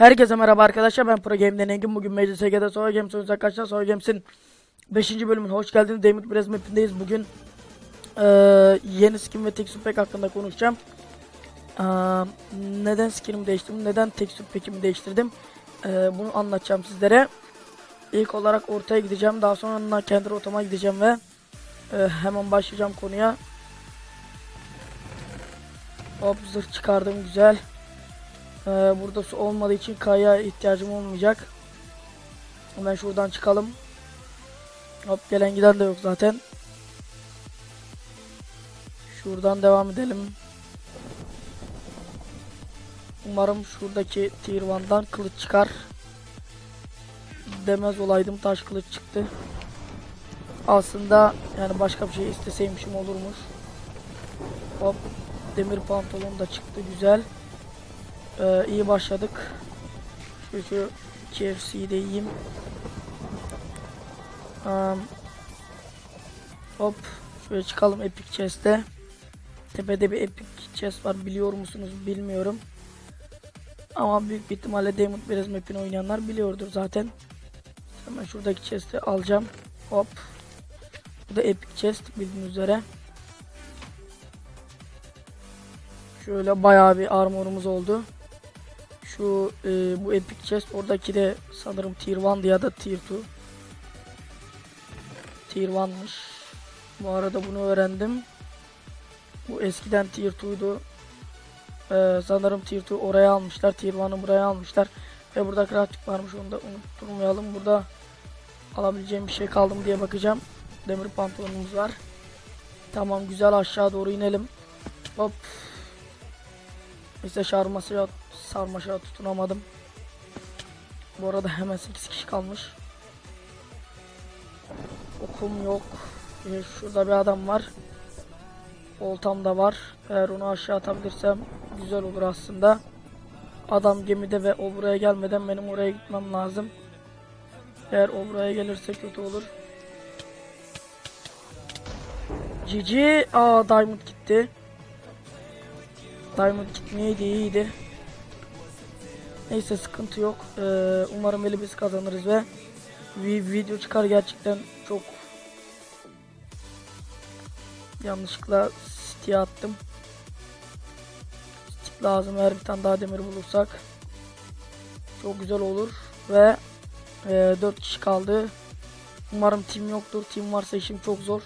Herkese merhaba arkadaşlar ben Pro Game'den Engin. Bugün MCSG'de Soy Games oynuyoruz arkadaşlar. Soy Games'in 5. bölümüne hoş geldiniz. Diamond Press mapindeyiz. Bugün eee, yeni skin ve texture pack hakkında konuşacağım. Eee, neden skinimi değiştirdim neden texture pack'imi değiştirdim Eee, bunu anlatacağım sizlere. İlk olarak ortaya gideceğim daha sonra kendi rotama gideceğim ve eee, hemen başlayacağım konuya. Hop zırh çıkardım güzel ee, burada su olmadığı için kayaya ihtiyacım olmayacak. Hemen şuradan çıkalım. Hop gelen giden de yok zaten. Şuradan devam edelim. Umarım şuradaki tier 1'dan kılıç çıkar. Demez olaydım taş kılıç çıktı. Aslında yani başka bir şey isteseymişim olurmuş. Hop demir pantolon da çıktı güzel. Ee, iyi başladık. Şu şu KFC'yi de yiyeyim. Um, hop. Şöyle çıkalım Epic Chest'e. Tepede bir Epic Chest var biliyor musunuz bilmiyorum. Ama büyük bir ihtimalle Diamond Beres map'ini oynayanlar biliyordur zaten. Hemen şuradaki chest'i alacağım. Hop. Bu da Epic Chest bildiğiniz üzere. Şöyle bayağı bir armorumuz oldu. Şu e, bu epic chest oradaki de sanırım tier 1 ya da tier 2. Tier 1'mış. Bu arada bunu öğrendim. Bu eskiden tier 2'ydu. Ee, sanırım tier 2 oraya almışlar. Tier 1'ı buraya almışlar. Ve burada crafting varmış onu da unutturmayalım. Burada alabileceğim bir şey kaldı mı diye bakacağım. Demir pantolonumuz var. Tamam güzel aşağı doğru inelim. Hop. İşte şarması sarmaşa tutunamadım. Bu arada hemen 8 kişi kalmış. Okum yok. Ee, şurada bir adam var. Oltam da var. Eğer onu aşağı atabilirsem güzel olur aslında. Adam gemide ve o buraya gelmeden benim oraya gitmem lazım. Eğer o buraya gelirse kötü olur. Cici, aa Diamond gitti. Diamond gitmeyeydi iyiydi. Neyse sıkıntı yok. Ee, umarım eli biz kazanırız ve bir video çıkar gerçekten çok yanlışlıkla City'ye attım. Stick lazım eğer bir tane daha demir bulursak. Çok güzel olur ve e, 4 kişi kaldı. Umarım team yoktur. Team varsa işim çok zor.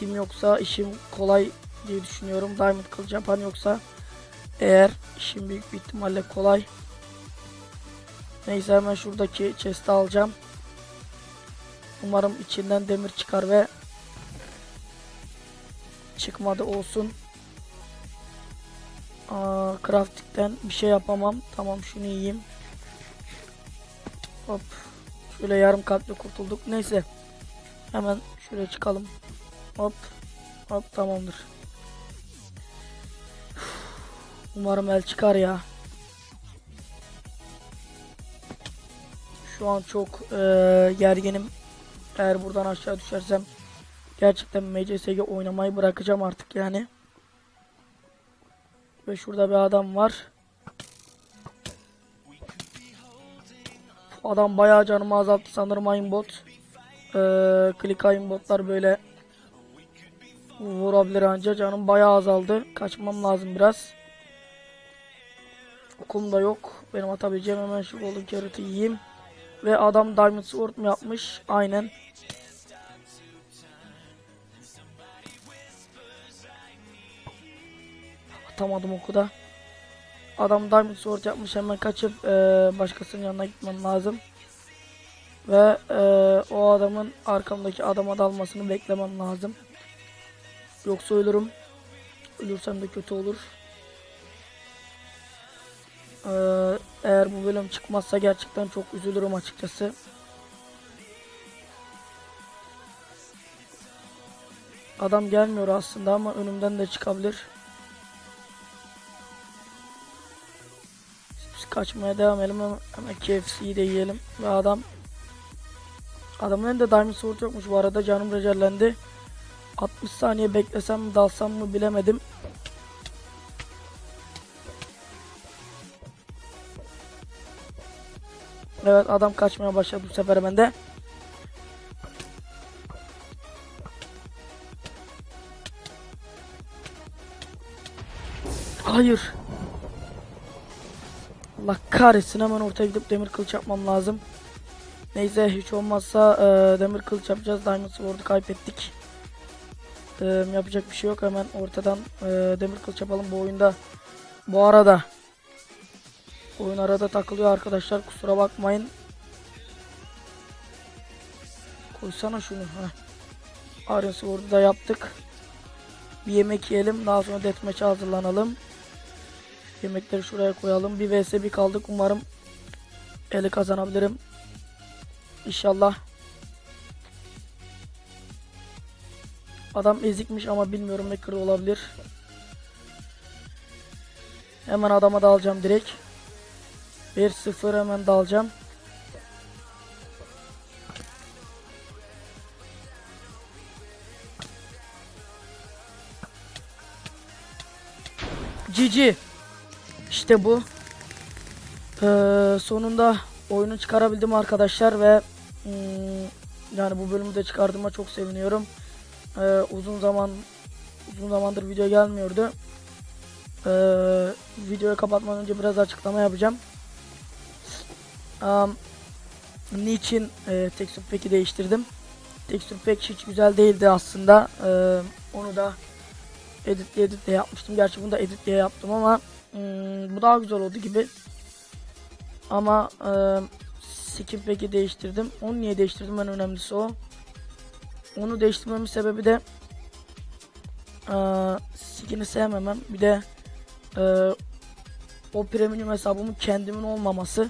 Team yoksa işim kolay diye düşünüyorum. Diamond kılıç yapan yoksa eğer işim büyük bir ihtimalle kolay. Neyse hemen şuradaki chest'i alacağım. Umarım içinden demir çıkar ve çıkmadı olsun. Aa, crafting'den bir şey yapamam. Tamam şunu yiyeyim. Hop. Şöyle yarım kalple kurtulduk. Neyse. Hemen şuraya çıkalım. Hop. Hop tamamdır. Umarım el çıkar ya. Şu an çok eee gerginim. Eğer buradan aşağı düşersem gerçekten MCSG oynamayı bırakacağım artık yani. Ve şurada bir adam var. Adam bayağı canımı azalttı sanırım aimbot. Eee click aimbotlar böyle vurabilir anca canım bayağı azaldı. Kaçmam lazım biraz. Okum da yok. Benim atabileceğim hemen şu golden carrot'ı yiyeyim. Ve adam diamond sword mu yapmış? Aynen. Atamadım oku da. Adam diamond sword yapmış hemen kaçıp eee, başkasının yanına gitmem lazım. Ve eee, o adamın arkamdaki adama dalmasını beklemem lazım. Yoksa ölürüm. Ölürsem de kötü olur. Ee, eğer bu bölüm çıkmazsa gerçekten çok üzülürüm açıkçası. Adam gelmiyor aslında ama önümden de çıkabilir. Biz kaçmaya devam edelim hemen KFC'yi de yiyelim. Ve adam Adamın elinde Diamond Sword yokmuş bu arada canım recellendi. 60 saniye beklesem mi dalsam mı bilemedim. Evet adam kaçmaya başladı bu sefer bende. Hayır. Allah kahretsin hemen ortaya gidip demir kılıç yapmam lazım. Neyse hiç olmazsa e, demir kılıç yapacağız. Diamond Sword'u kaybettik. E, yapacak bir şey yok hemen ortadan e, demir kılıç yapalım bu oyunda. Bu arada oyun arada takılıyor arkadaşlar kusura bakmayın. Koysana şunu. Heh. Iron Sword'u da yaptık. Bir yemek yiyelim daha sonra deathmatch'e hazırlanalım. Yemekleri şuraya koyalım. Bir vs bir kaldık. Umarım eli kazanabilirim. İnşallah. Adam ezikmiş ama bilmiyorum ne kırı olabilir. Hemen adama dalacağım direkt. 1-0 hemen dalacağım. GG. İşte bu. Ee, sonunda oyunu çıkarabildim arkadaşlar ve hmm, yani bu bölümü de çıkardığıma çok seviniyorum. Ee, uzun zaman uzun zamandır video gelmiyordu. Ee, videoyu kapatmadan önce biraz açıklama yapacağım. Um, niçin e, texture pack'i değiştirdim? Texture pack hiç güzel değildi aslında. Ee, onu da editle editle yapmıştım. Gerçi bunu da editle yaptım ama hmm, bu daha güzel oldu gibi. Ama e, skin pack'i değiştirdim. Onu niye değiştirdim en önemlisi o. Onu değiştirmemin sebebi de e, skin'i sevmemem. Bir de e, o premium hesabımın kendimin olmaması.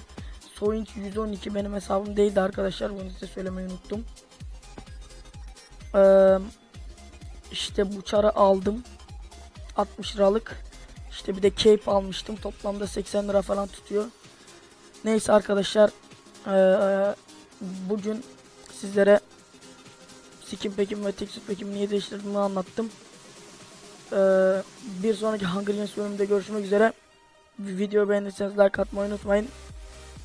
Soing 112 benim hesabım değildi arkadaşlar. Bunu size söylemeyi unuttum. Eee işte bu çarı aldım. 60 liralık. İşte bir de cape almıştım. Toplamda 80 lira falan tutuyor. Neyse arkadaşlar. Eee bugün sizlere skin pack'im ve texture pack'imi niye değiştirdiğimi anlattım. Eee bir sonraki Hunger Games bölümünde görüşmek üzere. Video beğendiyseniz like atmayı unutmayın.